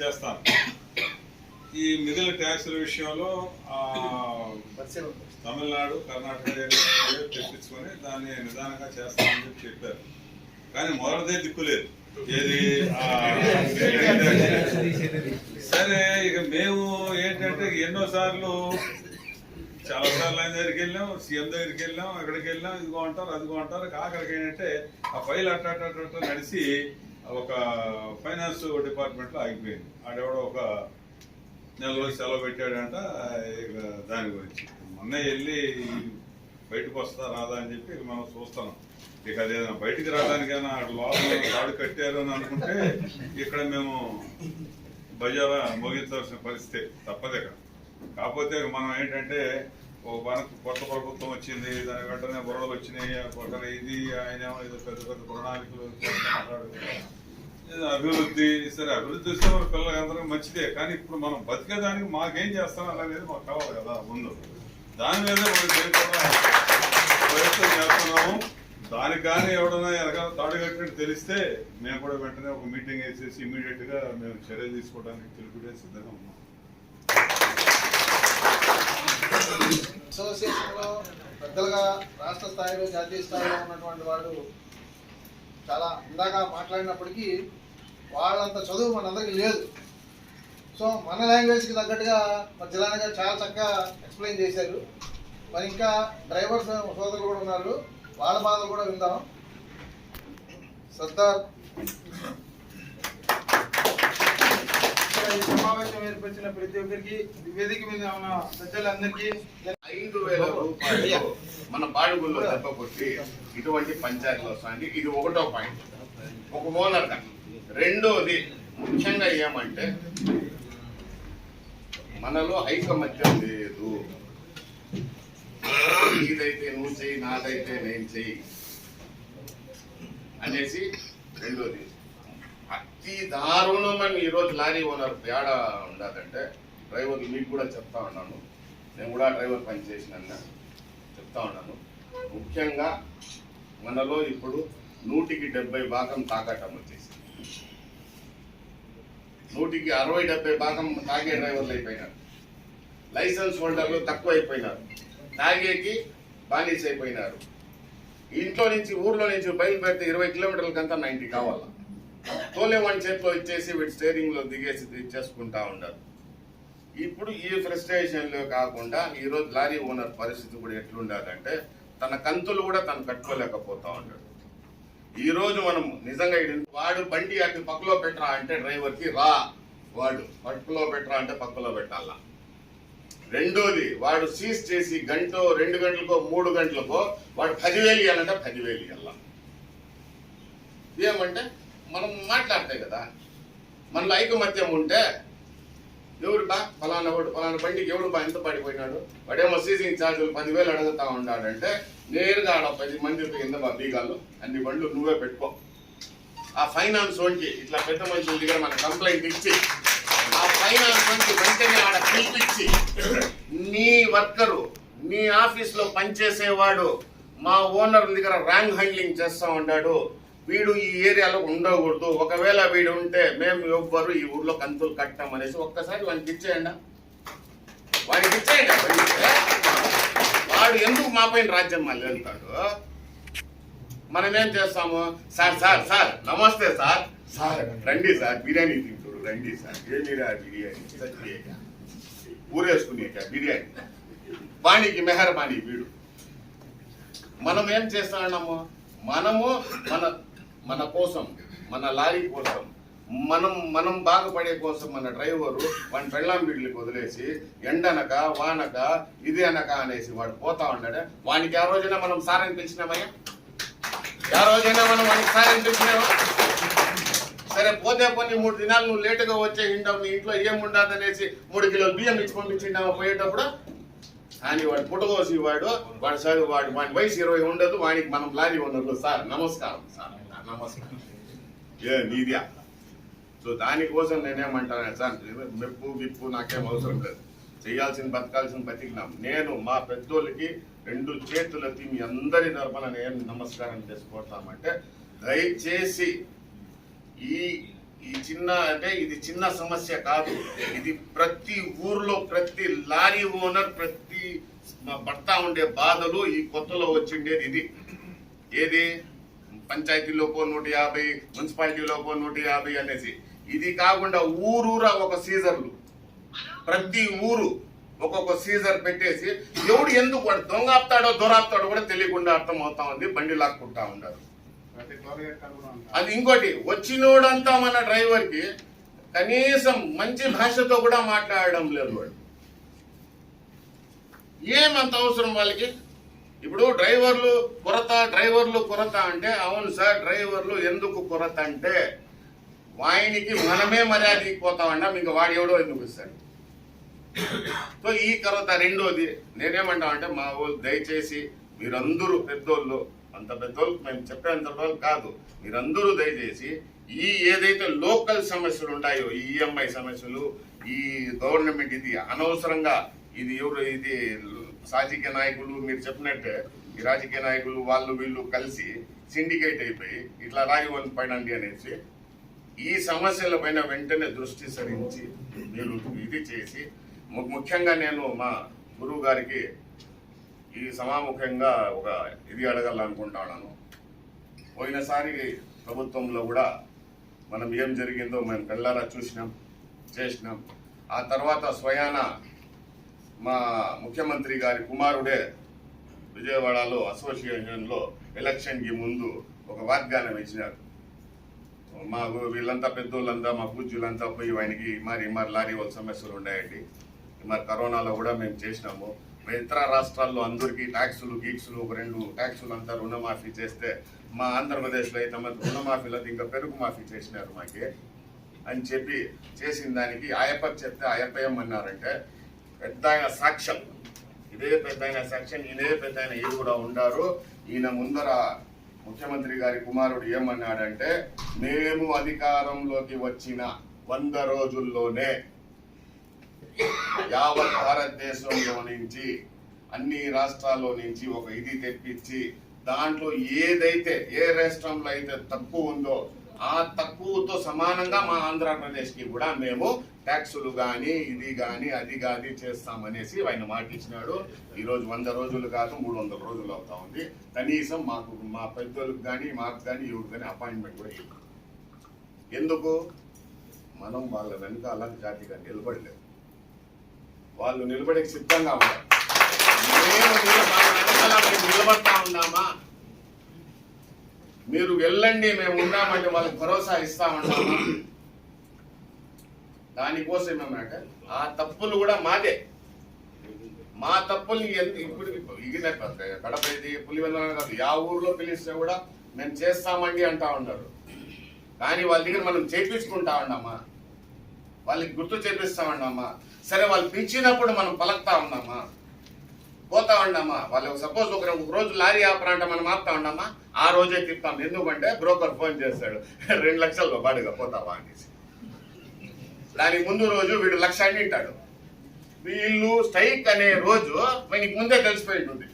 చేస్తాను ఈ మిగిలిన ట్యాక్సుల విషయంలో తమిళనాడు కర్ణాటక తెప్పించుకొని దాన్ని నిదానంగా చేస్తామని చెప్పి చెప్పారు. కానీ మొదటిదే దిక్కులేదు ఏది సరే ఇక మేము ఏంటంటే ఎన్నోసార్లు చాలా సార్లు ఆయన దగ్గరికి వెళ్ళాం సీఎం దగ్గరికి వెళ్ళాం ఎక్కడికి వెళ్ళాం ఇదిగో అంటారు అదిగో అంటారు. ఆఖరికి ఏంటంటే ఆ ఫైల్ అట్ట అట్ట నడిచి ఒక ఫైనాన్స్ డిపార్ట్మెంట్లో ఆగిపోయింది. ఆడెవడో ఒక నెల రోజు సెలవు పెట్టాడంట ఇక దాని గురించి. మొన్న వెళ్ళి బయటకు వస్తా రాదా అని చెప్పి మనం చూస్తున్నాం ఇక అదేదైనా బయటికి రావడానికైనా లోపల తాడు కట్టారు అని అనుకుంటే ఇక్కడ మేము బజారా మోగించాల్సిన పరిస్థితి తప్పదు ఇక్కడ కాకపోతే మనం ఏంటంటే ఓ మనకు కొత్త ప్రభుత్వం వచ్చింది దాని వెంటనే బుర్రలు వచ్చినాయి ఆ పక్కన ఇది ఆయన ఏదో పెద్ద పెద్ద ప్రణాళికలు అభివృద్ధి సరే అభివృద్ధి వస్తే మన పిల్లలందరూ మంచిదే కానీ ఇప్పుడు మనం బతికేదానికి మాకేం చేస్తాం అనేది మాకు కావాలి కదా ముందు. దాని మీద మనం ప్రయత్నం చేస్తున్నాము. దానికి కానీ ఎవడన్నా ఎలాగో తాడు కట్టినట్టు తెలిస్తే మేము కూడా వెంటనే ఒక మీటింగ్ వేసేసి ఇమీడియట్గా మేము చర్య తీసుకోవడానికి తెలుపుడే సిద్ధంగా ఉన్నాం. అసోసియేషన్లో పెద్దలుగా రాష్ట్ర స్థాయిలో జాతీయ స్థాయిలో ఉన్నటువంటి వాళ్ళు చాలా ఇందాక మాట్లాడినప్పటికీ వాళ్ళంత చదువు మనందరికీ లేదు. సో మన లాంగ్వేజ్కి తగ్గట్టుగా మా జిల్లాని గారు చాలా చక్కగా ఎక్స్ప్లెయిన్ చేశారు. మరి ఇంకా డ్రైవర్స్ సోదరులు కూడా ఉన్నారు. వాళ్ళ బాధలు కూడా విందాం. సర్దార్. ఈ సమావేశం ఏర్పరిచిన ప్రతి ఒక్కరికి వేదిక మీద ఉన్న పెద్దలందరికీ ఐదు వేల రూపాయలు మన బాడుగుల్లో దెబ్బ ఇటువంటి పంచాయతీలు వస్తాయి ఇది ఒకటో పాయింట్. ఒక ఓనర్గా. రెండోది ముఖ్యంగా ఏమంటే మనలో ఐకమత్యం లేదు. నీదైతే నువ్వు చెయ్యి నాదైతే నేను చెయ్యి అనేసి రెండోది. అతి దారుణమని ఈరోజు లారీ ఓనర్ తేడా ఉండదంటే డ్రైవర్లు మీకు కూడా చెప్తా ఉన్నాను. నేను కూడా డ్రైవర్ పని చేసినా చెప్తా ఉన్నాను. ముఖ్యంగా మనలో ఇప్పుడు నూటికి డెబ్బై భాగం తాకటం వచ్చేసి నూటికి అరవై డెబ్బై భాగం తాగే డ్రైవర్లు అయిపోయినారు. లైసెన్స్ హోల్డర్లు తక్కువ అయిపోయినారు. తాగేకి బానిస అయిపోయినారు. ఇంట్లో నుంచి ఊర్లో నుంచి బయలుపెడితే ఇరవై కిలోమీటర్లకంతా నైంటీ కావాలా? తోలే వన్ చేతిలో ఇచ్చేసి వీటి స్టేరింగ్లో దిగేసి ఇచ్చేసుకుంటా ఉండరు ఇప్పుడు ఈ ఫ్రస్ట్రేషన్లో కాకుండా ఈరోజు లారీ ఓనర్ పరిస్థితి కూడా ఎట్లుండాలంటే తన కంతులు కూడా తను కట్టుకోలేకపోతా ఉంటాడు. ఈ రోజు మనం నిజంగా వాడు బండి అటు పక్కలో పెట్టరా అంటే డ్రైవర్కి రా వాడు. పక్కలో పెట్టరా అంటే పక్కలో పెట్టాలా? రెండోది వాడు సీజ్ చేసి గంట రెండు గంటలకో మూడు గంటలకో వాడు పదివేలు ఇవ్వాలంటే పదివేలు ఇవ్వాల ఏమంటే మనం మాట్లాడతాయి కదా. మనలో ఐకమత్యం ఉంటే ఎవరు బా ఫలానా వాడు ఫలానా బండికి ఎవడు బా ఎంత పడిపోయినాడు? వాడేమో సీజింగ్ ఛార్జీలు పదివేలు అడుగుతా ఉన్నాడంటే నేరుగా ఆడ పది మంది కింద బా బీగాలు అన్ని బండ్లు నువ్వే పెట్టుకో. ఆ ఫైనాన్స్ వాడికి ఇట్లా పెద్ద మనుషుల దగ్గర మన కంప్లైంట్ ఇచ్చి ఆ ఫైనాన్స్ వాడికి వెంటనే ఆడ పిలిపించి నీ వర్కరు నీ ఆఫీస్లో పనిచేసేవాడు మా ఓనర్ దగ్గర ర్యాంక్ హ్యాండ్లింగ్ చేస్తూ ఉన్నాడు వీడు ఈ ఏరియాలో ఉండకూడదు. ఒకవేళ వీడు ఉంటే మేము ఎవ్వరు ఈ ఊర్లో కంతులు కట్టాం అనేసి ఒక్కసారి వానికి ఇచ్చేయండి. వాడికి ఇచ్చేయండి. వాడు ఎందుకు మా పైన రాజ్యం మళ్ళీ వెళ్తాడు మనం ఏం చేస్తాము? సార్ సార్ సార్ నమస్తే సార్. సార్ రండి సార్ బిర్యానీ తింటాడు రండి సార్. ఏమిరా బిర్యానీ? ఊరేసుకునేక బిర్యానీ. వాణికి మెహర్బానీ వీడు. మనం ఏం చేస్తున్నాము? మనము మన మన కోసం మన లారీ కోసం మనం మనం బాగుపడే కోసం మన డ్రైవరు వాడి పెళ్ళాం వదిలేసి ఎండనక వానక ఇది అనక అనేసి వాడు పోతా ఉన్నాడు. వానికి ఆ రోజైనా మనం సారని పిలిచినామయ్యా? ఆ రోజైనా మనం వానికి సారని పిలిచినామా? సరే పోతే పోనీ మూడు దినాలు నువ్వు లేటుగా వచ్చే ఇంటావు నీ ఇంట్లో ఏం ఉండదనేసి మూడు కిలోలు బియ్యం ఇచ్చి పంపించిండావా పోయేటప్పుడు? కానీ వాడు పుట్టగోసి వాడు వాడు చదువు వాడు వాడి వయసు ఇరవై ఉండదు వాడికి మనం లారీ ఉండదు సార్. నమస్కారం సార్. నమస్కారం ఏ నీదియా? సో దానికోసం నేనేమంటాను సార్ మెప్పు విప్పు నాకేం అవసరం లేదు. చేయాల్సిన బతకాల్సిన బతికినాం. నేను మా పెద్దోళ్ళకి రెండు చేతులెత్తి మీ అందరి తరపున నేను నమస్కారం చేసుకోవటామంటే దయచేసి ఈ ఈ చిన్న అంటే ఇది చిన్న సమస్య కాదు. ఇది ప్రతి ఊర్లో ప్రతి లారీ ఓనర్ ప్రతి పడతా ఉండే బాధలు ఈ కొత్తలో వచ్చిండేది ఇది. ఏది? పంచాయతీలోకో నూట యాభై మున్సిపాలిటీలోకో నూట యాభై అనేసి. ఇది కాకుండా ఊరూరా ఒక సీజర్లు. ప్రతి ఊరు ఒక్కొక్క సీజర్ పెట్టేసి ఎవడు ఎందుకు వాడు దొంగ ఆపుతాడో దొరాపుతాడో కూడా తెలియకుండా అర్థం అవుతా ఉంది బండి లాక్కుంటా ఉన్నారు. అది ఇంకోటి వచ్చినోడంతా మన డ్రైవర్కి కనీసం మంచి భాషతో కూడా మాట్లాడడం లేదు వాడు. ఏమంత అవసరం వాళ్ళకి? ఇప్పుడు డ్రైవర్లు కొరత డ్రైవర్లు కొరత అంటే అవును సార్ డ్రైవర్లు ఎందుకు కొరత అంటే వాయినికి మనమే మర్యాద ఇచ్చిపోతామన్నా మీకు వాడు ఎవడో ఎందుకు ఇస్తాడు సో ఈ కొరత రెండోది. నేనేమంటామంటే మా వాళ్ళు దయచేసి మీరందరూ పెద్దోళ్ళు అంత పెద్దోళ్ళు మేము చెప్పేంత వాళ్ళు కాదు. మీరందరూ దయచేసి ఈ ఏదైతే లోకల్ సమస్యలు ఉంటాయో ఈ ఈఎంఐ సమస్యలు ఈ గవర్నమెంట్ ఇది అనవసరంగా ఇది ఎవరు ఇది రాజకీయ నాయకులు మీరు చెప్పినట్టే ఈ రాజకీయ నాయకులు వాళ్ళు వీళ్ళు కలిసి సిండికేట్ అయిపోయి ఇట్లా రాజభవన్ పైనండి అనేసి ఈ సమస్యల పైన వెంటనే దృష్టి సరించి మీరు ఇది చేసి ముఖ్యంగా నేను మా గురువు గారికి ఈ సమాముఖంగా ఒక ఇది అడగాలనుకుంటున్నాను పోయినసారి ప్రభుత్వంలో కూడా మనం ఏం జరిగిందో మేము కళ్ళారా చూసినాం చేసినాం. ఆ తర్వాత స్వయాన మా ముఖ్యమంత్రి గారి కుమారుడే విజయవాడలో అసోసియేషన్లో ఎలక్షన్కి ముందు ఒక వాగ్దానం ఇచ్చినారు. మా వీళ్ళంతా పెద్దోళ్ళంతా మా పూజ్యులంతా పోయి ఆయనకి మరి మరి లారీ వాళ్ళ సమస్యలు ఉన్నాయండి. మరి కరోనాలో కూడా మేము చేసినాము. మరి ఇతర రాష్ట్రాల్లో అందరికీ ట్యాక్సులు గీక్సులు ఒక రెండు ట్యాక్సులు అంతా రుణమాఫీ చేస్తే మా ఆంధ్రప్రదేశ్లో అయితే మరి రుణమాఫీలతో ఇంకా పెరుగు మాఫీ చేసినారు మాకి అని చెప్పి చేసిన దానికి ఆయప్ప చెప్తే ఆయప్ప ఏమన్నారంటే పెద్ద ఆయన సాక్ష్యం. ఇదే పెద్ద ఆయన సాక్ష్యం ఇదే పెద్ద ఆయన ఏ కూడా ఉండారు. ఈయన ముందర ముఖ్యమంత్రి గారి కుమారుడు ఏమన్నాడంటే మేము అధికారంలోకి వచ్చిన వంద రోజుల్లోనే యావత్ భారతదేశంలో నుంచి అన్ని రాష్ట్రాల్లో నుంచి ఒక ఇది తెప్పించి దాంట్లో ఏదైతే ఏ రాష్ట్రంలో అయితే తక్కువ ఉందో ఆ తక్కువతో సమానంగా మా ఆంధ్రప్రదేశ్కి కూడా మేము ట్యాక్సులు కానీ ఇది కానీ అది కానీ చేస్తామనేసి ఆయన మాట ఇచ్చినాడు ఈరోజు వంద రోజులు కాదు మూడు వందల రోజులు అవుతా ఉంది. కనీసం మాకు మా పెద్దోళ్ళకి కానీ మాకు కానీ ఎవరికి కానీ అపాయింట్మెంట్ కూడా ఇవ్వదు ఎందుకు? మనం వాళ్ళ వెనకాల జాతిగా నిలబడలేదు. వాళ్ళు నిలబడే సిద్ధంగా ఉన్నారు. మేము మేము నిలబడతా ఉన్నామా? మీరు వెళ్ళండి మేము ఉన్నామంటే వాళ్ళకి భరోసా ఇస్తా ఉన్నామా? దానికోసం ఏమంటే ఆ తప్పులు కూడా మాదే. మా తప్పుల్ని ఎంత ఇప్పుడు ఇగిన కడప ఇది పులివెందుల కాదు యా ఊర్లో పిలిస్తే కూడా మేము చేస్తామండి అంటా ఉన్నారు. కానీ వాళ్ళ దగ్గర మనం చేపించుకుంటా ఉన్నామా? వాళ్ళకి గుర్తు చేపిస్తా ఉన్నామా? సరే వాళ్ళు పిలిచినప్పుడు మనం పలక్తా ఉన్నామా? పోతా ఉండమ్మా. వాళ్ళు సపోజ్ ఒక రోజు లారీ ఆపరంటే మనం ఆపుతా ఉండమ్మా. ఆ రోజే తిప్పాం ఎందుకంటే బ్రోకర్ ఫోన్ చేస్తాడు. రెండు లక్షలు బాడుగా పోతావా అనేసి. దానికి ముందు రోజు వీడు లక్ష అంటాడు వీళ్ళు స్ట్రైక్ అనే రోజు మనకి ముందే తెలిసిపోయి ఉంటుంది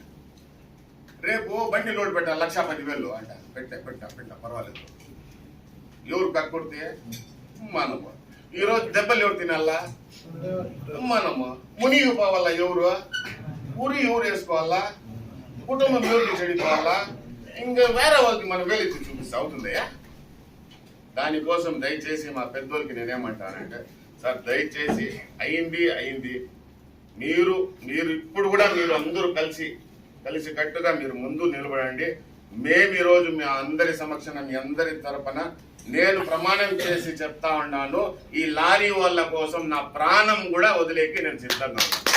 రేపు బండి లోడ్ పెట్టాలి లక్ష పదివేలు అంట. పెట్టా పెట్టా పెట్టా పర్వాలేదు. ఎవరు కక్కుడితే మనము ఈరోజు దెబ్బలు ఎవరు తినాలా? మనము మునిగిపోవాలా ఎవరు? ఊరి ఎవరు వేసుకోవాలా? కుటుంబం ఎవరికి చెడిపోవాలా? ఇంకా వేరే వాళ్ళకి మనం వేలెత్తి చూపిస్తే అవుతుందయ్యా? దానికోసం దయచేసి మా పెద్దోళ్ళకి నేనేమంటానంటే సార్ దయచేసి అయింది అయింది. మీరు మీరు ఇప్పుడు కూడా మీరు అందరూ కలిసి కలిసి కట్టుగా మీరు ముందు నిలబడండి. మేము ఈరోజు మీ అందరి సమక్షంలో మీ అందరి తరపున నేను ప్రమాణం చేసి చెప్తా ఉన్నాను. ఈ లారీ వాళ్ళ కోసం నా ప్రాణం కూడా వదిలేకి నేను సిద్ధంగా ఉన్నాను.